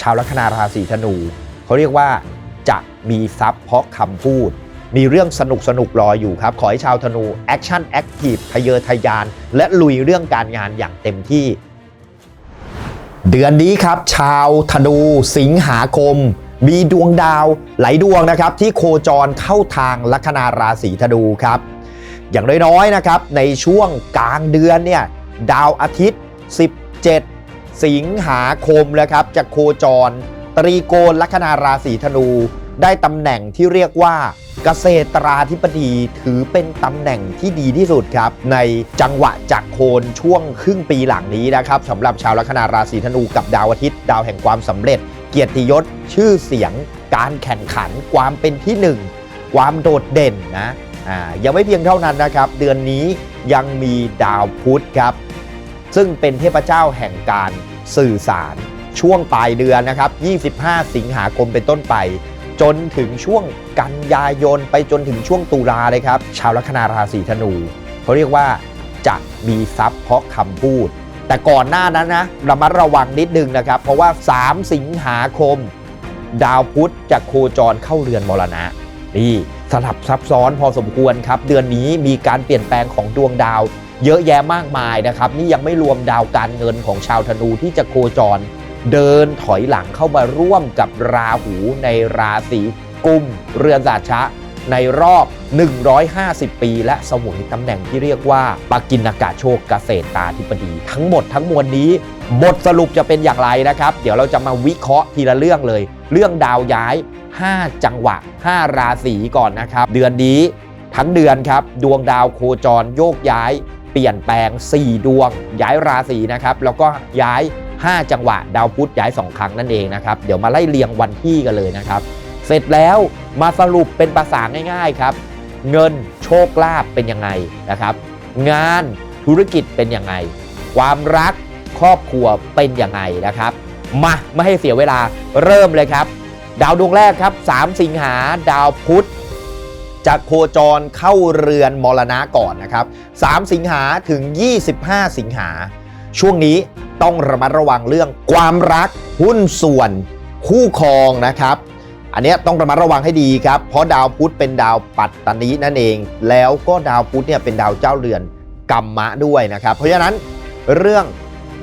ชาวลัคนาราศีธนูเขาเรียกว่าจะมีทรัพย์เพราะคำพูด มีเรื่องสนุกสนุกรออยู่ครับ ขอให้ชาวธนูแอคชั่นแอคทีฟทะเยอทะยาน และลุยเรื่องการงานอย่างเต็มที่ เดือนนี้ครับ ชาวธนูสิงหาคม มีดวงดาวหลายดวงนะครับ ที่โคจรเข้าทางลัคนาราศีธนูครับ อย่างน้อยๆนะครับในช่วงกลางเดือนเนี่ยดาวอาทิตย์ 17 สิงหาคมแล้วครับจะโคจร ตรีโกณลัคนาราศีธนู ได้ตำแหน่งที่เรียกว่าเกษตราธิบดีถือเป็นตำแหน่งที่ดีที่สุดครับ ในจังหวะจากโคนช่วงครึ่งปีหลังนี้นะครับสำหรับชาวลัคนาราศีธนูกับดาวอาทิตย์ ดาวแห่งความสำเร็จ เกียรติยศ ชื่อเสียง การแข่งขัน ความเป็นที่หนึ่งความโดดเด่นนะอ่ายังไม่เพียงเท่านั้นนะครับ เดือนนี้ยังมีดาวพุธครับ ซึ่งเป็นเทพเจ้าแห่งการสื่อสาร ช่วงปลายเดือนนะครับ 25 สิงหาคมเป็นต้นไป จนถึงช่วงกันยายนไปจนถึงช่วงตุลาเลยครับ ชาวลัคนาราศีธนูเขาเรียกว่าจะมีทรัพย์เพราะคำพูด แต่ก่อนหน้านั้นนะระมัดระวังนิดนึงนะครับ เพราะว่า 3 สิงหาคม ดาวพุธจะโคจรเข้าเรือนมรณะนี่สลับซับซ้อนพอสมควรครับ เดือนนี้มีการเปลี่ยนแปลงของดวงดาว เยอะแยะมากมายนะครับ นี่ยังไม่รวมดาวการเงินของชาวธนูที่จะโคจร เดินถอยหลังเข้ามาร่วมกับราหูในราศีกุมเรือนราชะในรอบ 150 ปีและสมุนตำแหน่งที่เรียกว่าปากินากาโชคเกษตรตาธิปดี ทั้งหมดทั้งมวลนี้ บทสรุปจะเป็นอย่างไรนะครับ เดี๋ยวเราจะมาวิเคราะห์ทีละเรื่องเลย เรื่องดาวย้าย 5 จังหวะ 5 ราศีก่อนนะครับ เดือนนี้ทั้งเดือนครับ ดวงดาวโคจรโยกย้ายเปลี่ยนแปลง 4 ดวง ย้ายราศีนะครับแล้วก็ย้าย 5 จังหวะ ดาวพุธย้าย 2 ครั้งนั่นเองนะครับเดี๋ยวมาไล่เรียงวันที่กันเลยนะครับ เสร็จแล้วมาสรุปเป็นภาษาง่ายๆครับ เงินโชคลาภเป็นยังไงนะครับ งานธุรกิจเป็นยังไง ความรักครอบครัวเป็นยังไงนะครับ มาไม่ให้เสียเวลาเริ่มเลยครับ ดาวดวงแรกครับ 3 สิงหาดาวพุธ จะโคจรเข้าเรือนมรณะก่อนนะครับ 3 สิงหาถึง 25 สิงหา ช่วงนี้ต้องระมัดระวังเรื่องความรักหุ้นส่วนคู่ครองนะครับ อันนี้ต้องระมัดระวังให้ดีครับ เพราะดาวพุธเป็นดาวปัตตานีนั่นเอง แล้วก็ดาวพุธเนี่ยเป็นดาวเจ้าเรือนกรรมะด้วยนะครับ เพราะฉะนั้นเรื่อง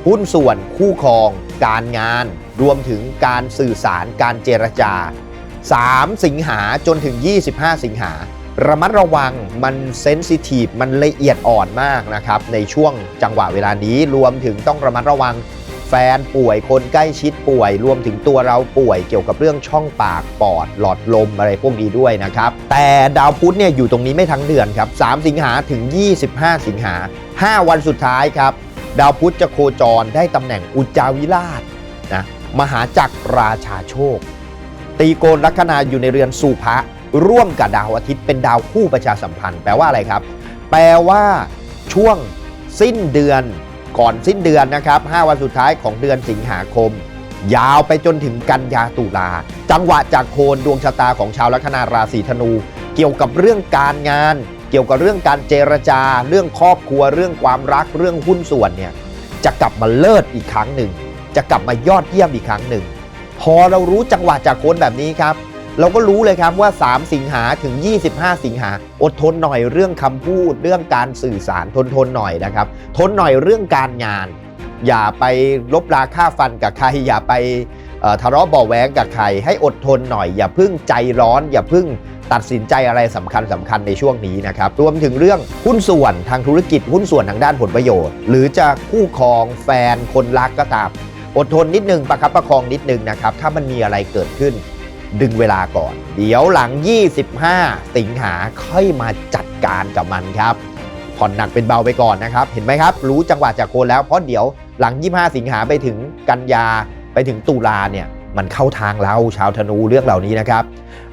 หุ้นส่วนคู่ครอง การงาน รวมถึงการสื่อสารการเจรจา 3 สิงหาจนถึง 25 สิงหา ระมัดระวังมันเซนซิทีฟมันละเอียดอ่อนมากนะครับ ในช่วงจังหวะเวลานี้รวมถึงต้องระมัดระวังแฟนป่วยคนใกล้ชิดป่วย รวมถึงตัวเราป่วยเกี่ยวกับเรื่องช่องปากปอด หลอดลมอะไรพวกนี้ด้วยนะครับ แต่ดาวพุธเนี่ยอยู่ตรงนี้ไม่ทั้งเดือนครับ 3 สิงหาถึง 25 สิงหา 5 วันสุดท้ายครับ ดาวพุธจะโคจรได้ตำแหน่งอุจาวิราชนะมหาจักรราชาโชค ตีโกนลัคนาอยู่ในเรือนสุภะ ร่วมกับดาวอาทิตย์เป็นดาวคู่ประชาสัมพันธ์ แปลว่าอะไรครับ แปลว่าช่วงสิ้นเดือนก่อนสิ้นเดือนนะครับ 5 วันสุดท้ายของเดือนสิงหาคม ยาวไปจนถึงกันยาตุลา จังหวะจากโคนดวงชะตาของชาวลัคนาราศีธนู เกี่ยวกับเรื่องการงาน เกี่ยวกับเรื่องการเจรจา เรื่องครอบครัว เรื่องความรัก เรื่องหุ้นส่วนเนี่ยจะกลับมาเลิศอีกครั้งหนึ่ง จะกลับมายอดเยี่ยมอีกครั้งหนึ่ง พอเรารู้จังหวะจากโคนแบบนี้ครับ เราก็รู้เลยครับว่า 3 สิงหาถึง 25 สิงหา อดทนหน่อยเรื่องคำพูด เรื่องการสื่อสารทนทนหน่อยนะครับ ทนหน่อยเรื่องการงาน อย่าไปลบราค่าฟันกับใคร อย่าไปทะเลาะเบาะแว้งกับใคร ให้อดทนหน่อย อย่าพึ่งใจร้อน อย่าพึ่งตัดสินใจอะไรสำคัญสำคัญในช่วงนี้นะครับ รวมถึงเรื่องหุ้นส่วนทางธุรกิจหุ้นส่วนทางด้านผลประโยชน์ หรือจะคู่ครองแฟนคนรักก็ตาม อดทนนิดนึงประคับประคองนิดนึงนะครับ ถ้ามันมีอะไรเกิดขึ้น ดึงเวลาก่อน เดี๋ยวหลัง 25 สิงหาค่อยมาจัดการกับมันครับผ่อนหนักเป็นเบาไปก่อนนะครับ เห็นไหมครับ รู้จังหวะจากโคนแล้วเพราะเดี๋ยวหลัง 25 สิงหาไปถึงกันยาไปถึงตุลาเนี่ยมันเข้าทางเราชาวธนูเรื่องเหล่านี้นะครับ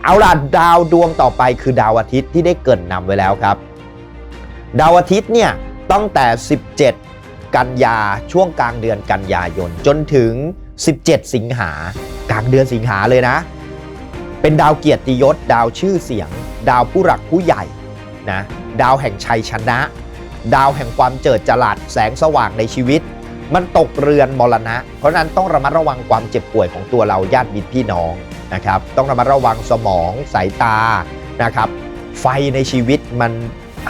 เอาล่ะดาวดวงต่อไปคือดาวอาทิตย์ที่ได้เกินนำไว้แล้วครับ ดาวอาทิตย์เนี่ยตั้งแต่ 17 กันยาช่วงกลางเดือนกันยายน จนถึง 17 สิงหากลางเดือนสิงหาเลยนะ เป็นดาวเกียรติยศ ดาวชื่อเสียง ดาวผู้หลักผู้ใหญ่นะดาวแห่งชัยชนะ ดาวแห่งความเจิดจรัสแสงสว่างในชีวิต มันตกเรือนมรณะ เพราะฉะนั้นต้องระมัดระวังความเจ็บป่วยของตัวเราญาติมิตรพี่น้องนะครับต้องระมัดระวังสมองสายตานะครับไฟในชีวิตมัน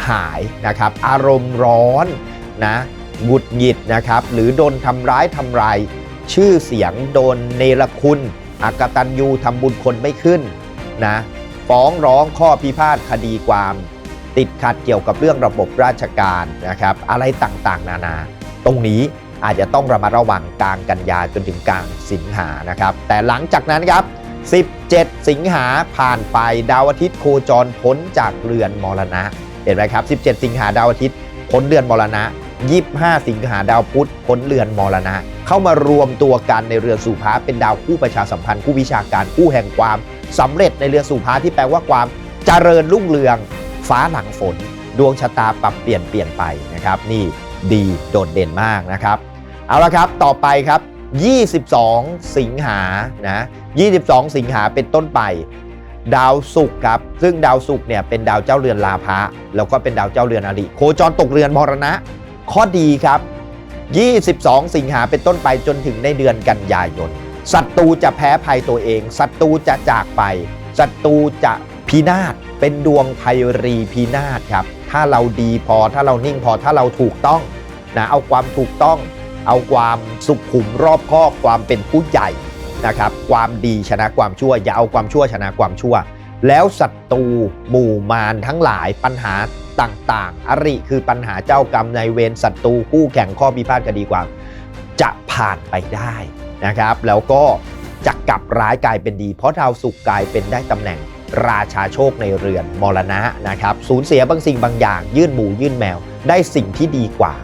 หายนะครับอารมณ์ร้อนนะหงุดหงิดนะครับหรือโดนทำร้ายทำลายชื่อเสียงโดนเนรคุณ อากตันยูทำบุญคนไม่ขึ้นนะฟ้องร้องข้อพิพาทคดีความ ติดขัดเกี่ยวกับเรื่องระบบราชการนะครับ อะไรต่างๆ นานา ตรงนี้อาจจะต้องระมัดระวังกลางกันยาจนถึงกลางสิงหานะครับ แต่หลังจากนั้นครับ 17 สิงหาผ่านไปดาวอาทิตย์โคจรพ้นจากเรือนมรณะ เห็นไหมครับ 17 สิงหาดาวอาทิตย์พ้นเรือนมรณะ 25 สิงหาดาวพุธพ้นเรือนมรณะ เข้ามารวมตัวกันในเรือนสู่พระเป็นดาวคู่ประชาสัมพันธ์คู่วิชาการคู่แห่งความสำเร็จในเรือนสู่พระที่แปลว่าความเจริญรุ่งเรือง ฟ้าหลังฝน ดวงชะตาปรับเปลี่ยนเปลี่ยนไปนะครับ นี่ดีโดดเด่นมากนะครับ เอาละครับต่อไปครับ 22 สิงหานะ 22 สิงหาเป็นต้นไปดาวศุกร์ครับ ซึ่งดาวศุกร์เนี่ยเป็นดาวเจ้าเรือนลาภะแล้วก็เป็นดาวเจ้าเรือนอริโคจรตกเรือนมรณะ ข้อดีครับ 22 สิงหาเป็นต้นไปจนถึงในเดือนกันยายนศัตรูจะแพ้ภัยตัวเองศัตรูจะจากไปศัตรูจะพินาศเป็นดวงไพรีพินาศครับ ถ้าเราดีพอถ้าเรานิ่งพอถ้าเราถูกต้องนะเอาความถูกต้อง เอาความสุขุมรอบคอบความเป็นผู้ใหญ่นะครับ ความดีชนะความชั่ว อย่าเอาความชั่วชนะความชั่ว แล้วศัตรูหมู่มารทั้งหลายปัญหาต่างๆ อริคือปัญหาเจ้ากรรมในายเวรศัตรูคู่แข่งข้อพิพาทคดีความ จะผ่านไปได้นะครับ แล้วก็จะกลับร้ายกลายเป็นดี เพราะดาวสุกกลายเป็นได้ตำแหน่งราชาโชคในเรือนมรณะนะครับสูญเสียบางสิ่งบางอย่าง ยื่นหมูยื่นแมว ได้สิ่งที่ดีกว่า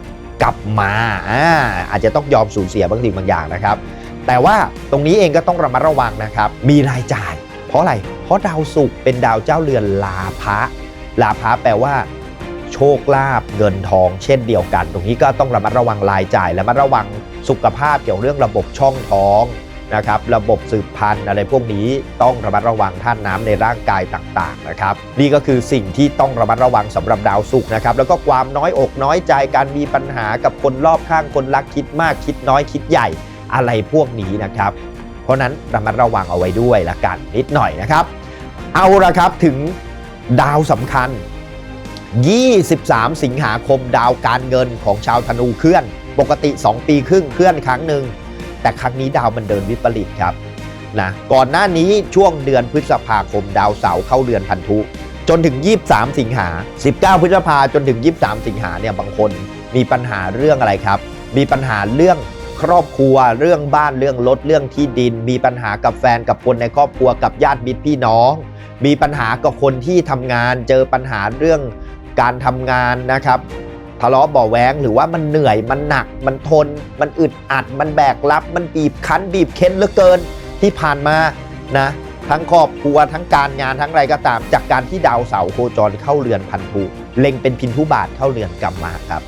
กลับมาอาอาจจะต้องยอมสูญเสียบางสิ่งบางอย่างนะครับ แต่ว่าตรงนี้เองก็ต้องระมัดระวังนะครับ มีรายจ่าย ราะอะไร เพราะดาวศุกร์เป็นดาวเจ้าเรือนลาภะลาภะแปลว่า โชคลาภเงินทอง เช่นเดียวกัน ตรงนี้ก็ต้องระมัดระวังรายจ่ายและระมัดระวังสุขภาพเกี่ยวเรื่องระบบช่องท้องนะครับระบบสืบพันธุ์อะไรพวกนี้ต้องระมัดระวังท่านน้ำในร่างกายต่างๆนะครับนี่ก็คือสิ่งที่ต้องระมัดระวังสำหรับดาวศุกร์นะครับแล้วก็ความน้อยอกน้อยใจการมีปัญหากับคนรอบข้างคนรักคิดมากคิดน้อยคิดใหญ่อะไรพวกนี้นะครับ เพราะนั้นระมัดระวังเอาไว้ด้วยละกันนิดหน่อยนะครับ เอาละครับถึงดาวสำคัญ 23 สิงหาคมดาวการเงินของชาวธนูเคลื่อน ปกติ 2 ปีครึ่งเคลื่อนครั้งหนึ่งแต่ครั้งนี้ดาวมันเดินวิปริตครับนะก่อนหน้านี้ช่วงเดือนพฤษภาคมดาวเสาร์เข้าเรือนพันธุ จนถึง 23 สิงหา 19 พฤษภาจนถึง 23 สิงหาเนี่ยบางคนมีปัญหาเรื่องอะไรครับ มีปัญหาเรื่อง ครอบครัว เรื่องบ้านเรื่องรถเรื่องที่ดิน มีปัญหากับแฟนกับคนในครอบครัวกับญาติมิตรพี่น้อง มีปัญหากับคนที่ทำงานเจอปัญหาเรื่องการทำงานนะครับทะเลาะบ่อแว้งหรือว่ามันเหนื่อยมันหนัก มันทน มันอึดอัด มันแบกรับ มันบีบคั้น บีบเค้นเหลือเกินที่ผ่านมานะทั้งครอบครัวทั้งการงานทั้งอะไรก็ตาม จากการที่ดาวเสาโคจรเข้าเรือนพันธุเล็งเป็นพินทุบาทเข้าเรือนกรรมมาครับ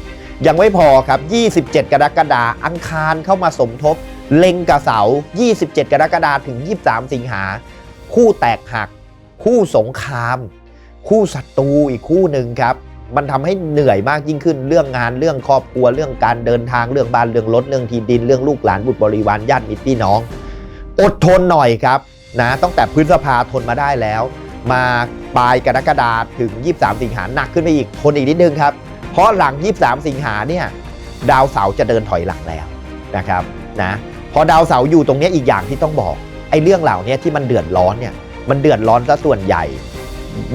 ยังไม่พอครับ 27 กรกฎาคมอังคารเข้ามาสมทบ เล็งกับเสาร์27 กรกฎาคมถึง 23 สิงหา คู่แตกหัก คู่สงคราม คู่ศัตรูอีกคู่หนึ่งครับ มันทำให้เหนื่อยมากยิ่งขึ้นเรื่องงานเรื่องครอบครัวเรื่องการเดินทางเรื่องบ้านเรื่องรถเรื่องที่ดินเรื่องลูกหลานบุตรบริวารญาติมิตรพี่น้อง อดทนหน่อยครับนะตั้งแต่พฤษภาทนมาได้แล้ว มาปลายกรกฎาถึง 23 สิงหาหนักขึ้นไปอีกทนอีกนิดนึงครับ เพราะหลัง 23 สิงหาเนี่ยดาวเสาร์จะเดินถอยหลังแล้วนะครับนะพอดาวเสาร์อยู่ตรงนี้อีกอย่างที่ต้องบอกไอ้เรื่องเหล่านี้ที่มันเดือดร้อนเนี่ยมันเดือดร้อนซะส่วนใหญ่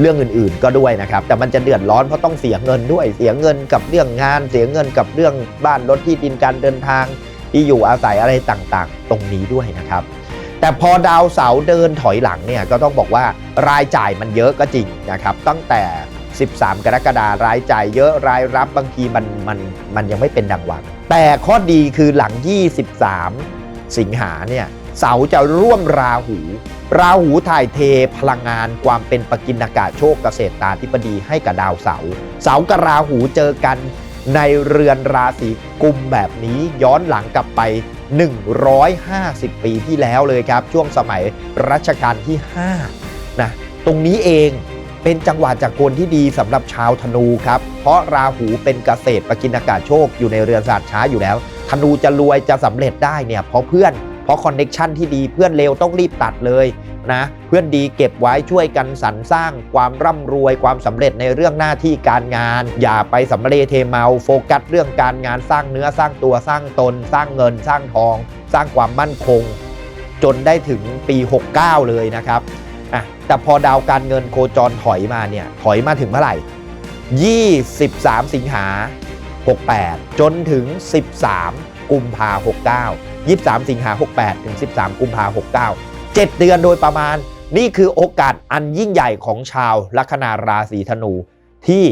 เรื่องอื่นๆก็ด้วยนะครับ แต่มันจะเดือดร้อนเพราะต้องเสียเงินด้วย เสียเงินกับเรื่องงาน เสียเงินกับเรื่องบ้านรถที่ดินการเดินทางที่อยู่อาศัยอะไรต่างๆ ตรงนี้ด้วยนะครับ แต่พอดาวเสาร์เดินถอยหลังเนี่ยก็ต้องบอกว่ารายจ่ายมันเยอะก็จริงนะครับ ตั้งแต่ 13 กรกฎาคมรายจ่ายเยอะรายรับบางทีมันมันมันยังไม่เป็นดังหวัง แต่ข้อดีคือหลัง 23 สิงหาเนี่ยเสาจะร่วมราหู ราหูถ่ายเทพลังงานความเป็นปกินากาศโชคเกษตรตาธิปดีให้กับดาวเสา เสากับราหูเจอกันในเรือนราศีกุมแบบนี้ย้อนหลังกลับไป 150 ปีที่แล้วเลยครับ ช่วงสมัยรัชกาลที่5นะตรงนี้เอง เป็นจังหวะจากกลที่ดีสำหรับชาวธนูครับ เพราะราหูเป็นเกษตรปกินากาศโชคอยู่ในเรือนศาสตร์ช้าอยู่แล้ว ธนูจะรวยจะสำเร็จได้เนี่ยเพราะเพื่อน เพราะคอนเน็ชันที่ดีเพื่อนเลวต้องรีบตัดเลยนะ เพื่อนดีเก็บไว้ช่วยกันสรรสร้างความร่ำรวยความสำเร็จในเรื่องหน้าที่การงาน อย่าไปสำเร็จเทเมาโฟกัสเรื่องการงานสร้างเนื้อสร้างตัวสร้างตน สร้างเงิน สร้างทอง สร้างความมั่นคง จนได้ถึงปี 69 เลยนะครับ อะแต่พอดาวการเงินโคจรถอยมาเนี่ยถอยมาถึงเมื่อไหร่ 23 สิงหา 68 จนถึง 13 กุมภา69 23 สิงหา 68 ถึง 13 กุมภา69 7 เดือนโดยประมาณ นี่คือโอกาสอันยิ่งใหญ่ของชาวลัคนาราศีธนูที่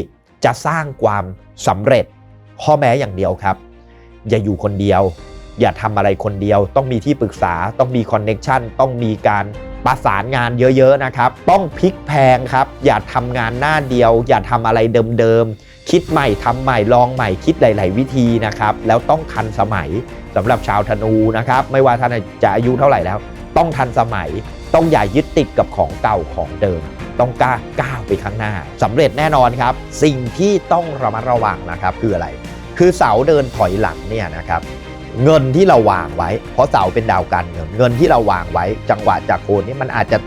จะสร้างความสำเร็จข้อแม้อย่างเดียวครับ อย่าอยู่คนเดียว อย่าทำอะไรคนเดียว ต้องมีที่ปรึกษาต้องมีคอนเน็ชันต้องมีการ ประสานงานเยอะๆนะครับ ต้องพลิกแพงครับ อย่าทำงานหน้าเดียว อย่าทำอะไรเดิมๆ คิดใหม่ทำใหม่ลองใหม่คิดหลาย ๆ วิธีนะครับ แล้วต้องทันสมัยสำหรับชาวธนูนะครับ ไม่ว่าท่านจะอายุเท่าไหร่แล้ว ต้องทันสมัย ต้องอย่ายึดติดกับของเก่าของเดิม ต้องกล้าก้าวไปข้างหน้าสำเร็จแน่นอนครับ สิ่งที่ต้องระมัดระวังนะครับคืออะไร คือเสาเดินถอยหลังเนี่ยนะครับ เงินที่เราวางไว้ เพราะเสาเป็นดาวการเงิน เงินที่เราวางไว้ จังหวะจากโคนนี้มันอาจจะ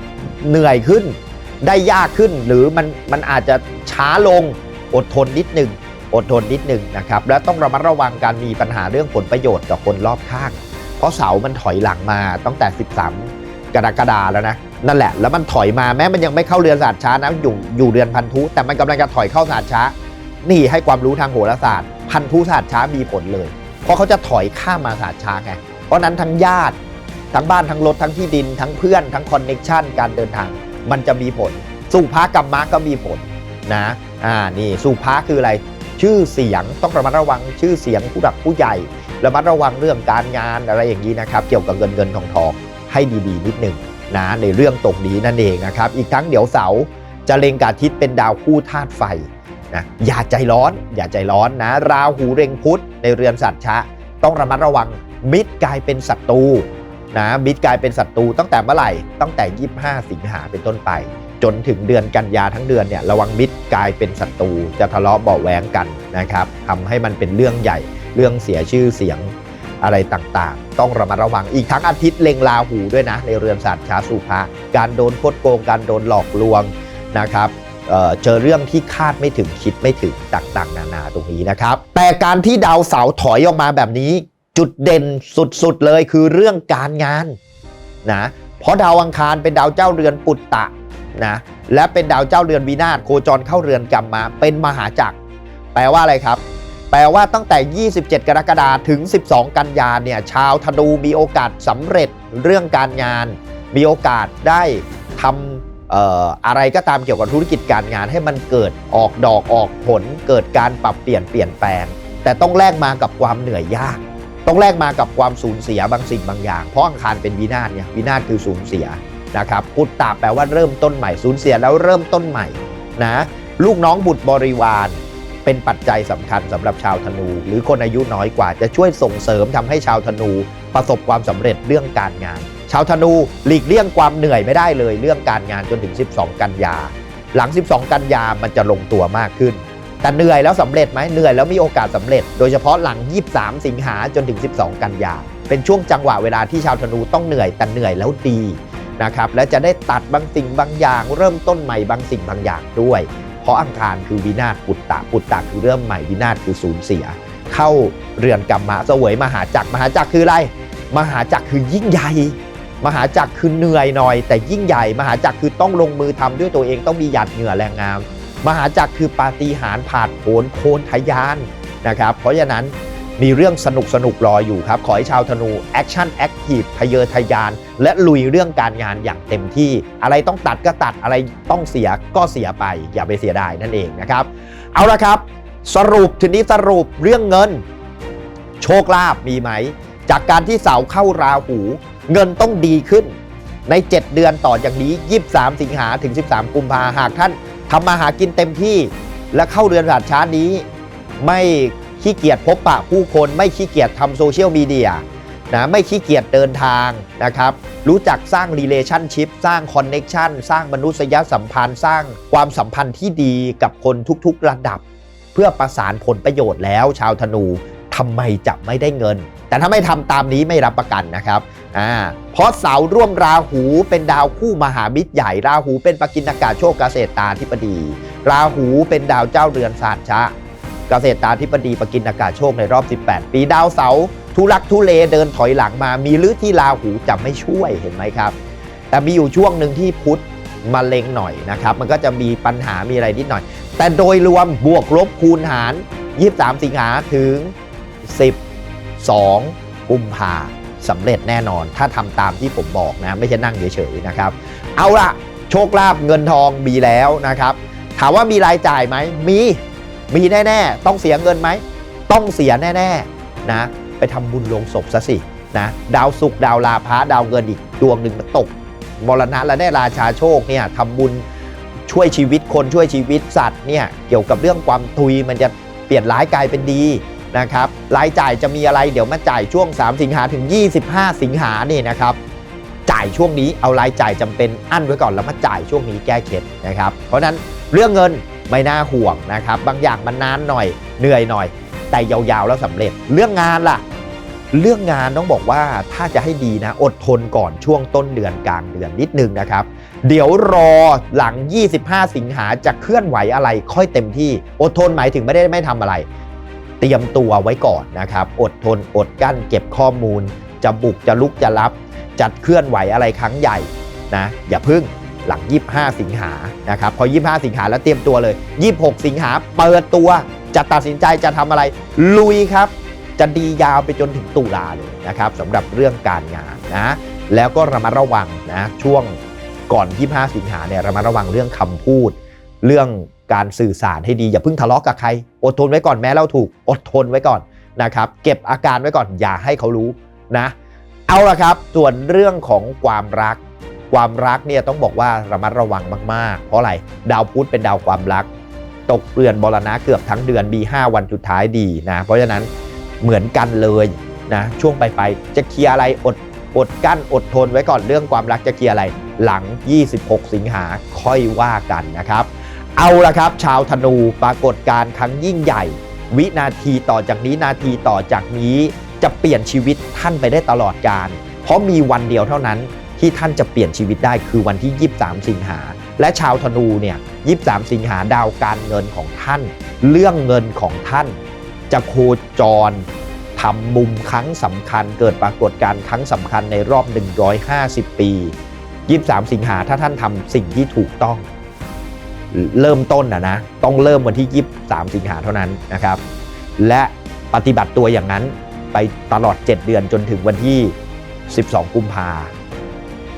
เหนื่อยขึ้น ได้ยากขึ้นหรือมันมันอาจจะช้าลงอดทนนิดหนึ่งอดทนนิดหนึ่งนะครับ และต้องระมัดระวังการมีปัญหาเรื่องผลประโยชน์กับคนรอบข้าง เพราะเสามันถอยหลังมาตั้งแต่ 13 กรกฎาแล้วนะนั่นแหละ แล้วมันถอยมาแม้มันยังไม่เข้าเรือนศาสตร์ช้านะอยู่อยู่เรือนพันธุแต่มันกำลังจะถอยเข้าศาสตร์ช้า นี่ให้ความรู้ทางโหราศาสตร์ พันธุศาสตร์ช้ามีผลเลย เพราะเขาจะถอยข้ามมาศาสตร์ช้าไง เพราะนั้นทั้งญาติ ทั้งบ้านทั้งรถทั้งที่ดิน ทั้งเพื่อนทั้งคอนเน็ชันการเดินทาง มันจะมีผล สู่พระกรรมะก็มีผลนะอ่านี่สู่พระคืออะไร ชื่อเสียงต้องระมัดระวังชื่อเสียงผู้หลักผู้ใหญ่ระมัดระวังเรื่องการงานอะไรอย่างนี้นะครับ เกี่ยวกับเงินเงินทองทองให้ดีๆ นิดหนึ่งนะในเรื่องตรงนี้นั่นเองนะครับ อีกทั้งเดี๋ยวเสาจะเล็งกาทิตย์เป็นดาวคู่ธาตุไฟ นะอย่าใจร้อนอย่าใจร้อนนะ ราหูเร็งพุธในเรือนสัตว์ชะ ต้องระมัดระวังมิตรกลายเป็นศัตรูนะมิตรกลายเป็นศัตรูตั้งแต่เมื่อไหร่ตั้งแต่ 25 สิงหาเป็นต้นไป จนถึงเดือนกันยาทั้งเดือนเนี่ยระวังมิตรกลายเป็นศัตรูจะทะเลาะเบาะแว้งกันนะครับทำให้มันเป็นเรื่องใหญ่เรื่องเสียชื่อเสียงอะไรต่างๆ ต้องระมัดระวังอีกทั้งอาทิตย์เล็งราหูด้วยนะ ในเรือนศาสตร์ช้าสุภาการโดนคดโกงการโดนหลอกลวงนะครับ เจอเรื่องที่คาดไม่ถึงคิดไม่ถึงต่างๆ นานาตรงนี้นะครับ แต่การที่ดาวเสาร์ถอยออกมาแบบนี้ จุดเด่นสุดๆเลยคือเรื่องการงานนะเพราะดาวอังคารเป็นดาวเจ้าเรือนปุตตะนะและเป็นดาวเจ้าเรือนวินาศโคจรเข้าเรือนกรรมมา เป็นมหาจักร แปลว่าอะไรครับ แปลว่าตั้งแต่ 27 กรกฎาคมถึง 12 กันยาเนี่ยชาวธนูมีโอกาสสำเร็จเรื่องการงาน มีโอกาสได้ทำ อะไรก็ตามเกี่ยวกับธุรกิจการงานให้มันเกิดออกดอกออกผล เกิดการปรับเปลี่ยนเปลี่ยนแปลง แต่ต้องแลกมากับความเหนื่อยยาก ต้องแลกมากับความสูญเสียบางสิ่งบางอย่าง เพราะอังคารเป็นวินาศเนี่ยวินาศคือสูญเสียนะครับพุตตาแปลว่าเริ่มต้นใหม่สูญเสียแล้วเริ่มต้นใหม่นะลูกน้องบุตรบริวาร เป็นปัจจัยสำคัญสำหรับชาวธนู หรือคนอายุน้อยกว่าจะช่วยส่งเสริมทำให้ชาวธนู ประสบความสำเร็จเรื่องการงาน ชาวธนูหลีกเลี่ยงความเหนื่อยไม่ได้เลยเรื่องการงานจนถึง 12 กันยา หลัง 12 กันยามันจะลงตัวมากขึ้น แต่เหนื่อยแล้วสำเร็จไหมเหนื่อยแล้วมีโอกาสสำเร็จ โดยเฉพาะหลัง 23 สิงหาจนถึง 12 กันยา เป็นช่วงจังหวะเวลาที่ชาวธนูต้องเหนื่อยแต่เหนื่อยแล้วดีนะครับและจะได้ตัดบางสิ่งบางอย่าง เริ่มต้นใหม่บางสิ่งบางอย่างด้วย เพราะอังคารคือวินาศปุตตะปุตตะคือเริ่มใหม่วินาศคือสูญเสีย เข้าเรือนกรรมะเสวยมหาจักรมหาจักรคืออะไร มหาจักรคือยิ่งใหญ่ มหาจักรคือเหนื่อยหน่อย แต่ยิ่งใหญ่ มหาจักรคือต้องลงมือทำด้วยตัวเองต้องมีหยาดเหงื่อแรงงาม มหาจักรคือปาฏิหาริย์ผาดโผนโคนทะยานนะครับ เพราะฉะนั้นมีเรื่องสนุกสนุกรออยู่ครับ ขอให้ชาวธนูแอคชั่นแอคทีฟทะเยอทะยาน และลุยเรื่องการงานอย่างเต็มที่ อะไรต้องตัดก็ตัดอะไรต้องเสียก็เสียไป อย่าไปเสียดายนั่นเองนะครับ เอาละครับ สรุปทีนี้สรุปเรื่องเงิน โชคลาภมีไหม จากการที่เสาเข้าราหู เงินต้องดีขึ้น ใน 7 เดือนต่อจากนี้ 23 สิงหาถึง 13 กุมภาหากท่านทำมาหากินเต็มที่และเข้าเรือนราช้านี้ ไม่ขี้เกียจพบปะผู้คนไม่ขี้เกียจทำโซเชียลมีเดียนะไม่ขี้เกียจเดินทางนะครับ รู้จักสร้าง relationship สร้าง connection สร้างมนุษยสัมพันธ์ สร้างความสัมพันธ์ที่ดีกับคนทุกๆระดับ เพื่อประสานผลประโยชน์แล้วชาวธนู ทำไมจะไม่ได้เงิน แต่ถ้าไม่ทำตามนี้ไม่รับประกันนะครับอ่าเพราะเสาร่วมราหูเป็นดาวคู่มหามิตรใหญ่ ราหูเป็นปกินอากาศโชคเกษตรตาธิบดี ราหูเป็นดาวเจ้าเรือนศาสตร์ชะเกษตรตาธิบดีปกินอากาศโชคในรอบ 18 ปีดาวเสาทุลักทุเลเดินถอยหลังมา มีลือที่ราหูจะไม่ช่วยเห็นไหมครับ แต่มีอยู่ช่วงหนึ่งที่พุธมาเล็งหน่อยนะครับ มันก็จะมีปัญหามีอะไรนิดหน่อย แต่โดยรวมบวกลบคูณหาร 23 สิงหาถึง 12 กุมภาสำเร็จแน่นอน ถ้าทำตามที่ผมบอกนะ ไม่ใช่นั่งเฉยๆนะครับ เอาละโชคลาภเงินทองมีแล้วนะครับ ถามว่ามีรายจ่ายไหมมีมีแน่ ๆ ต้องเสียเงินไหม ต้องเสียแน่ ๆ นะ ไปทำบุญลงศพซะสินะดาวศุกดาวลาพะดาวเงินอีกดวงหนึ่งมันตกมรณะและได้ราชาโชคเนี่ยทำบุญช่วยชีวิตคนช่วยชีวิตสัตว์เนี่ยเกี่ยวกับเรื่องความทุยมันจะเปลี่ยนร้ายกลายเป็นดี นะครับรายจ่ายจะมีอะไรเดี๋ยวมาจ่ายช่วง 3 สิงหาถึง 25 สิงหานี่นะครับจ่ายช่วงนี้เอารายจ่ายจำเป็นอั้นไว้ก่อนแล้วมาจ่ายช่วงนี้แก้เคล็ดนะครับ เพราะฉะนั้นเรื่องเงินไม่น่าห่วงนะครับ บางอย่างมันนานหน่อยเหนื่อยหน่อย แต่ยาวๆแล้วสำเร็จ เรื่องงานล่ะ เรื่องงานต้องบอกว่าถ้าจะให้ดีนะ อดทนก่อนช่วงต้นเดือนกลางเดือนนิดนึงนะครับ เดี๋ยวรอหลัง 25 สิงหาจะเคลื่อนไหวอะไรค่อยเต็มที่ อดทนหมายถึงไม่ได้ไม่ทำอะไร เตรียมตัวไว้ก่อนนะครับ อดทนอดกั้นเก็บข้อมูล จะบุกจะลุกจะรับ จัดเคลื่อนไหวอะไรครั้งใหญ่นะอย่าพึ่งหลัง 25 สิงหานะครับพอ 25 สิงหาแล้วเตรียมตัวเลย 26 สิงหาเปิดตัวจะตัดสินใจจะทำอะไร ลุยครับ จะดียาวไปจนถึงตุลาเลยนะครับสำหรับเรื่องการงานนะแล้วก็ระมัดระวังนะช่วงก่อน 25 สิงหาเนี่ยระมัดระวังเรื่องคำพูด เรื่อง การสื่อสารให้ดี อย่าเพิ่งทะเลาะกับใคร อดทนไว้ก่อนแม้เราถูกอดทนไว้ก่อนนะครับเก็บอาการไว้ก่อนอย่าให้เขารู้นะเอาละครับ ส่วนเรื่องของความรัก ความรักเนี่ยต้องบอกว่าระมัดระวังมากๆ เพราะอะไรดาวพุธเป็นดาวความรัก ตกเรือนบรณะเกือบทั้งเดือนมี5วันสุดท้ายดีนะเพราะฉะนั้นเหมือนกันเลยนะช่วงไปไปจะเคลียร์อะไรอดอดกั้นอดทนไว้ก่อนเรื่องความรักจะเคลียร์อะไร หลัง 26 สิงหาค่อยว่ากันนะครับ เอาละครับ ชาวธนูปรากฏการครั้งยิ่งใหญ่ วินาทีต่อจากนี้นาทีต่อจากนี้จะเปลี่ยนชีวิตท่านไปได้ตลอดกาลเพราะมีวันเดียวเท่านั้นที่ท่านจะเปลี่ยนชีวิตได้คือวันที่ 23 สิงหา และชาวธนูเนี่ย23 สิงหาดาวการเงินของท่าน เรื่องเงินของท่าน จะโคจรทำมุมครั้งสำคัญ เกิดปรากฏการณ์ครั้งสำคัญในรอบ 150 ปี 23 สิงหาถ้าท่านทำสิ่งที่ถูกต้อง เริ่มต้นนะนะต้องเริ่มวันที่ 23 สิงหาเท่านั้นนะครับ และปฏิบัติตัวอย่างนั้นไปตลอด 7 เดือนจนถึงวันที่ 12 กุมภา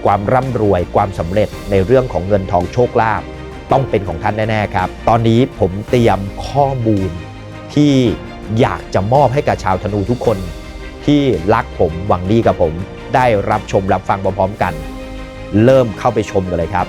ความร่ำรวยความสำเร็จในเรื่องของเงินทองโชคลาภต้องเป็นของท่านแน่ ๆ ครับ ตอนนี้ผมเตรียมข้อมูลที่อยากจะมอบให้กับชาวธนูทุกคน ที่รักผมหวังดีกับผม ได้รับชมรับฟังพร้อมๆกัน เริ่มเข้าไปชมกันเลยครับ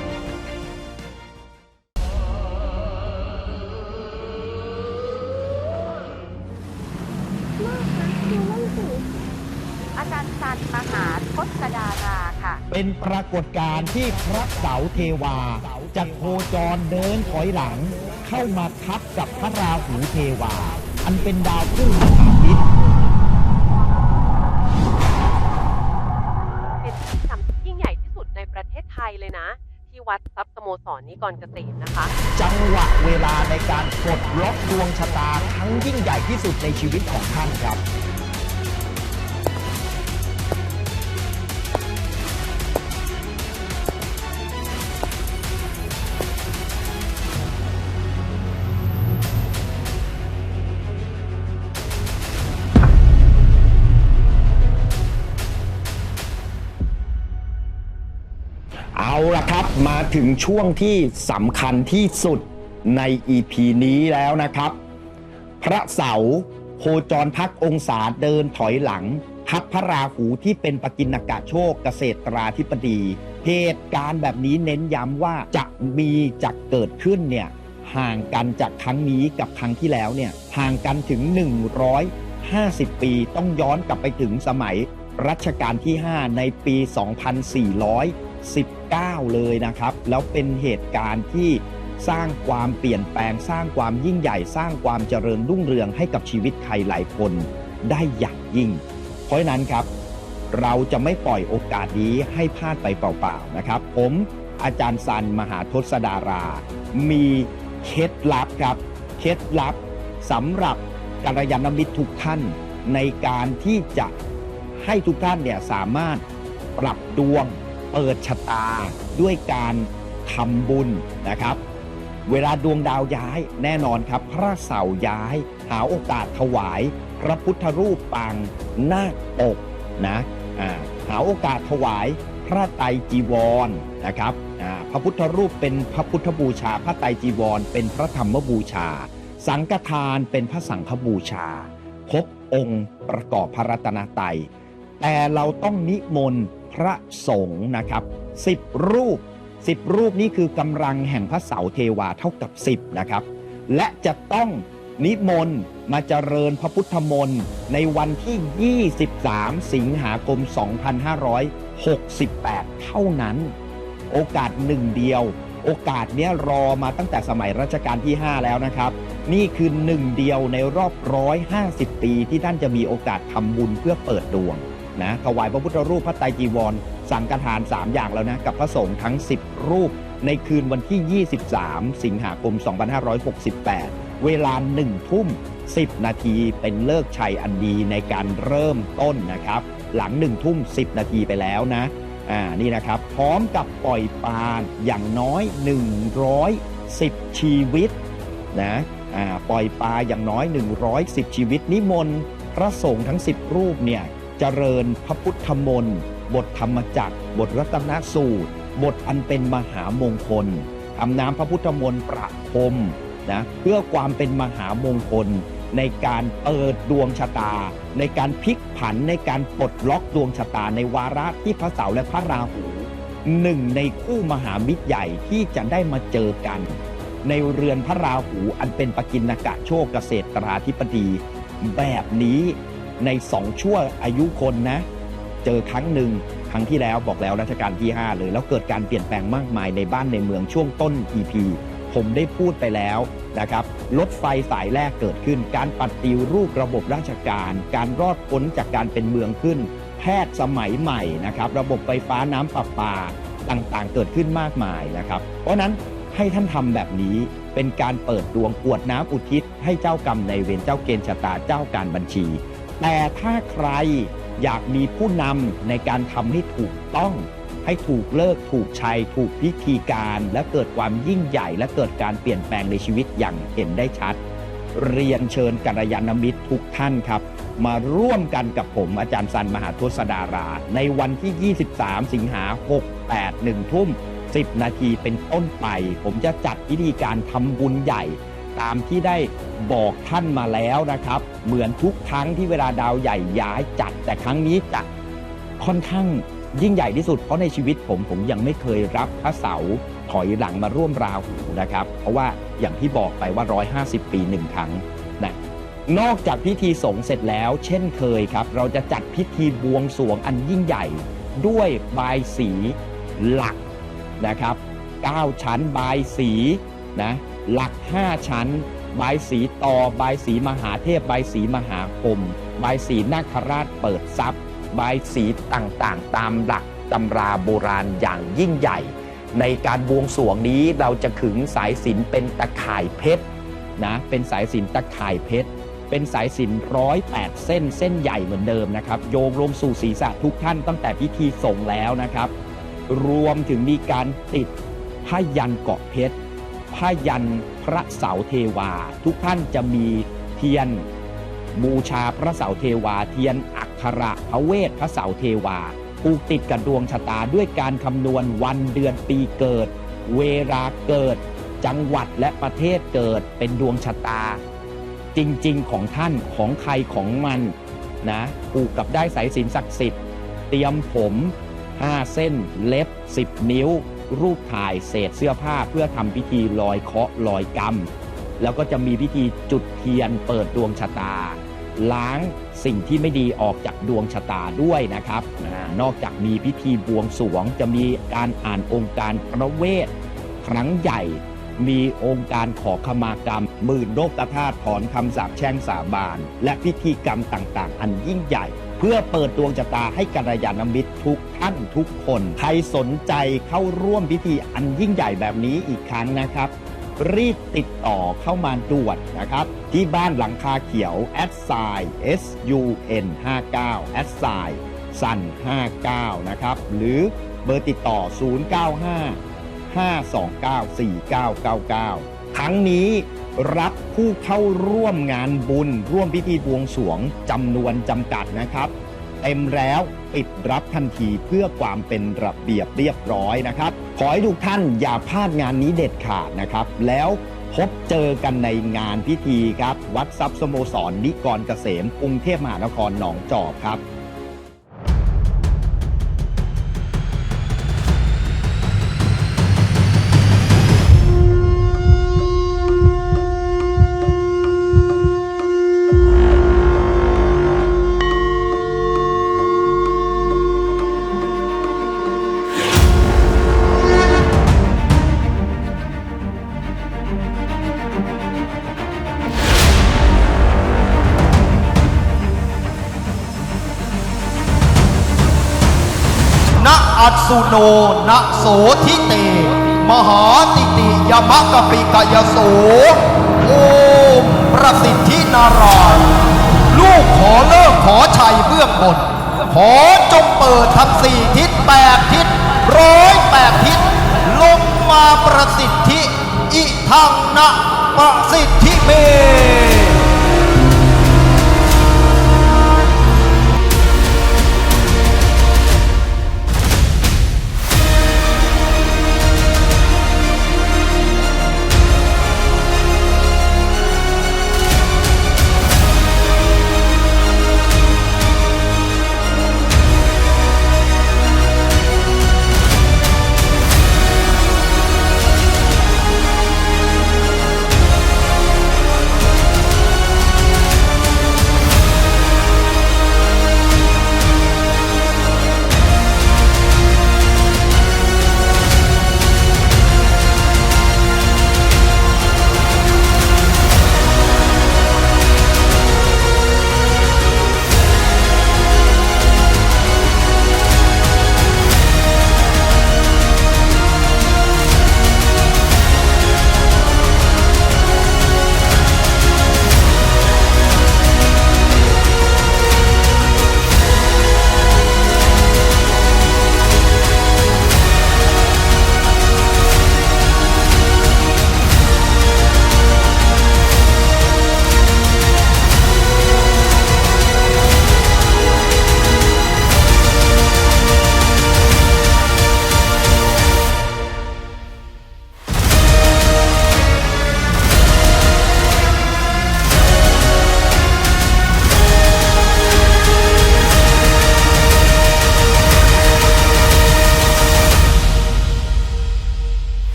ากฏการณ์ที่พระเสาเทวาจะโคจรเดินถอยหลัง เข้ามาทับกับพระราหูเทวา อันเป็นดาวคู่มหามิตรเป็นพิธีกรรมที่ยิ่งใหญ่ที่สุดในประเทศไทยเลยนะ ที่วัดทรัพย์สโมสรนิกรเกษมนะคะ จังหวะเวลาในการปลดล็อกดวงชะตาครั้งยิ่งใหญ่ที่สุดในชีวิตของท่านครับ ถึงช่วงที่สำคัญที่สุดใน EP นี้แล้วนะครับ พระเสาโคจรพักองศาเดินถอยหลัง ทับพระราหูที่เป็นปกินากาโชคเกษตราธิปดี เหตุการณ์แบบนี้เน้นย้ำว่าจะมีจะเกิดขึ้นเนี่ยห่างกันจากครั้งนี้กับครั้งที่แล้วเนี่ยห่างกันถึง 150 ปีต้องย้อนกลับไปถึงสมัยรัชกาลที่ 5 ในปี 19 เลยนะครับ แล้วเป็นเหตุการณ์ที่สร้างความเปลี่ยนแปลง สร้างความยิ่งใหญ่ สร้างความเจริญรุ่งเรืองให้กับชีวิตใครหลายคนได้อย่างยิ่ง เพราะฉะนั้นครับ เราจะไม่ปล่อยโอกาสนี้ให้พลาดไปเปล่าๆนะครับ ผมอาจารย์สันมหาทศดารา มีเคล็ดลับครับ เคล็ดลับสำหรับกัลยาณมิตรทุกท่านในการที่จะให้ทุกท่านเนี่ยสามารถปรับดวง เปิดชะตาด้วยการทำบุญนะครับ เวลาดวงดาวย้ายแน่นอนครับ พระเสาย้าย หาโอกาสถวาย พระพุทธรูปปางนาคปกนะหาโอกาสถวายพระไตรจีวรนะครับพระพุทธรูปเป็นพระพุทธบูชา พระไตรจีวร เป็นพระธรรมบูชา สังฆทานเป็นพระสังฆบูชา ครบองค์ประกอบพระรัตนตรัยแต่เราต้องนิมนต์ พระสงฆ์นะครับสิบรูปสิบรูปนี้คือกำลังแห่งพระเสาเทวาเท่ากับ10นะครับ และจะต้องนิมนต์มาเจริญพระพุทธมนต์ในวันที่ 23 สิงหาคม 2568 เท่านั้น โอกาสหนึ่งเดียว โอกาสเนี้ยรอมาตั้งแต่สมัยรัชกาลที่ 5 แล้วนะครับ นี่คือหนึ่งเดียวในรอบ 150 ปีที่ท่านจะมีโอกาสทำบุญเพื่อเปิดดวง นะถวายพระพุทธรูปพระไตรจีวร สังฆทาน 3 อย่างแล้วนะ กับพระสงฆ์ทั้ง 10 รูป ในคืนวันที่ 23 สิงหาคม 2568 เวลา 1 ทุ่ม 10 นาทีเป็นเลิกชัยอันดีในการเริ่มต้นนะครับ หลัง 1 ทุ่ม 10 นาทีไปแล้วนะอ่านี่นะครับ พร้อมกับปล่อยปลาอย่างน้อย 110 ชีวิตนะอ่าปล่อยปลาอย่างน้อย 110 ชีวิตนิมนต์พระสงฆ์ทั้ง 10 รูปเนี่ย เจริญพระพุทธมนต์บทธรรมจักร บทรัตนสูตร บทอันเป็นมหามงคลทำน้ำพระพุทธมนต์ประพรมนะเพื่อความเป็นมหามงคล ในการเปิดดวงชะตา ในการพลิกผันในการปลดล็อกดวงชะตาในวาระที่พระเสาร์และพระราหูหนึ่งในคู่มหามิตรใหญ่ที่จะได้มาเจอกัน ในเรือนพระราหูอันเป็นปกินกะโชคเกษตราธิปดี แบบนี้ ในสองชั่วอายุคนนะ เจอครั้งหนึ่งครั้งที่แล้วบอกแล้วรัชกาลที่ 5 เลย แล้วเกิดการเปลี่ยนแปลงมากมายในบ้านในเมืองช่วงต้น EP ผมได้พูดไปแล้วนะครับรถไฟสายแรกเกิดขึ้น การปฏิรูประบบราชการ การรอดพ้นจากการเป็นเมืองขึ้น แพทย์สมัยใหม่นะครับระบบไฟฟ้าน้ำประปาต่างๆ เกิดขึ้นมากมายนะครับ เพราะนั้นให้ท่านทำแบบนี้เป็นการเปิดดวงกวดน้ำอุทิศ ให้เจ้ากรรมในเวรเจ้าเกณฑ์ชะตาเจ้าการบัญชี แต่ถ้าใครอยากมีผู้นำในการทำให้ถูกต้อง ให้ถูกเลิกถูกชัย ถูกพิธีการและเกิดความยิ่งใหญ่และเกิดการเปลี่ยนแปลงในชีวิตอย่างเห็นได้ชัด เรียนเชิญกัลยาณมิตรทุกท่านครับมาร่วมกันกับผมอาจารย์สันมหาทศดารา ในวันที่ 23 สิงหา 68 1ทุ่ม 10 นาทีเป็นต้นไป ผมจะจัดพิธีการทำบุญใหญ่ ตามที่ได้บอกท่านมาแล้วนะครับ เหมือนทุกครั้งที่เวลาดาวใหญ่ย้ายจัด แต่ครั้งนี้จะค่อนข้างยิ่งใหญ่ที่สุดเพราะในชีวิตผมผมยังไม่เคยรับพระเสาถอยหลังมาร่วมราหูนะครับ เพราะว่าอย่างที่บอกไปว่า 150 ปีหนึ่งครั้งนะนอกจากพิธีสงฆ์เสร็จแล้ว เช่นเคยครับ เราจะจัดพิธีบวงสรวงอันยิ่งใหญ่ ด้วยบายสีหลักนะครับ 9 ชั้นบายสีนะ หลัก 5 ชั้น ใบสีต่อบสีมหาเทพ ใบสีมหาคมใบสีนาคราชเปิดทรัพย์บายสีต่างๆ ตามหลักตำราโบราณอย่างยิ่งใหญ่ ในการบวงสรวงนี้เราจะขึงสายสินเป็นตะข่ายเพชรนะเป็นสายสินตะข่ายเพชรเป็นสายสิญร้อยแปดเส้นเส้นใหญ่เหมือนเดิมนะครับโยงลงสู่ศีรษะทุกท่านตั้งแต่พิธีส่งแล้วนะครับ รวมถึงมีการติดผ้ายันเกาะเพชร ผ้ายันพระเสาเทวา ทุกท่านจะมีเทียนบูชาพระเสาเทวา เทียนอักขระพระเวทพระเสาเทวาผูกติดกับดวงชะตาด้วยการคำนวณวันเดือนปีเกิด เวลาเกิด จังหวัดและประเทศเกิดเป็นดวงชะตา จริงๆของท่านของใครของมันนะผูกกับได้สายสินศักดิ์สิทธิ์เตรียมผม 5 เส้นเล็บ 10 นิ้ว รูปถ่ายเศษเสื้อผ้าเพื่อทำพิธีลอยเคาะลอยกรรม แล้วก็จะมีพิธีจุดเทียนเปิดดวงชะตา ล้างสิ่งที่ไม่ดีออกจากดวงชะตาด้วยนะครับ นอกจากมีพิธีบวงสรวง จะมีการอ่านองค์การพระเวทครั้งใหญ่มีองค์การขอขมากรรมหมื่นโลกธาตุถอนคำสาปแช่งสาบาน และพิธีกรรมต่างๆ อันยิ่งใหญ่ เพื่อเปิดดวงชะตาให้กัลยาณมิตรทุกท่านทุกคน ใครสนใจเข้าร่วมพิธีอันยิ่งใหญ่แบบนี้อีกครั้งนะครับ รีบติดต่อเข้ามาด่วนนะครับ ที่บ้านหลังคาเขียวแอดไซ S U N 59แอดไซสัน59 นะครับ หรือเบอร์ติดต่อ 095 529 4999ทั้งนี้ รับผู้เข้าร่วมงานบุญ ร่วมพิธีบวงสรวงจำนวนจำกัดนะครับ เต็มแล้วปิดรับทันทีเพื่อความเป็นระเบียบเรียบร้อยนะครับ ขอให้ทุกท่านอย่าพลาดงานนี้เด็ดขาดนะครับ แล้วพบเจอกันในงานพิธีครับ วัดทรัพย์สโมสรนิกรเกษมกรุงเทพมหานครหนองจอกครับ สุโนณโสทิเต มหาติติยมะกปิกยโสโอมประสิทธินารายลูกขอเลิกขอชัยเบื้องบน ขอจงเปิดทั้งสี่ทิศแปดทิศร้อยแปดทิศ ลงมาประสิทธิ อิทังนะประสิทธิเม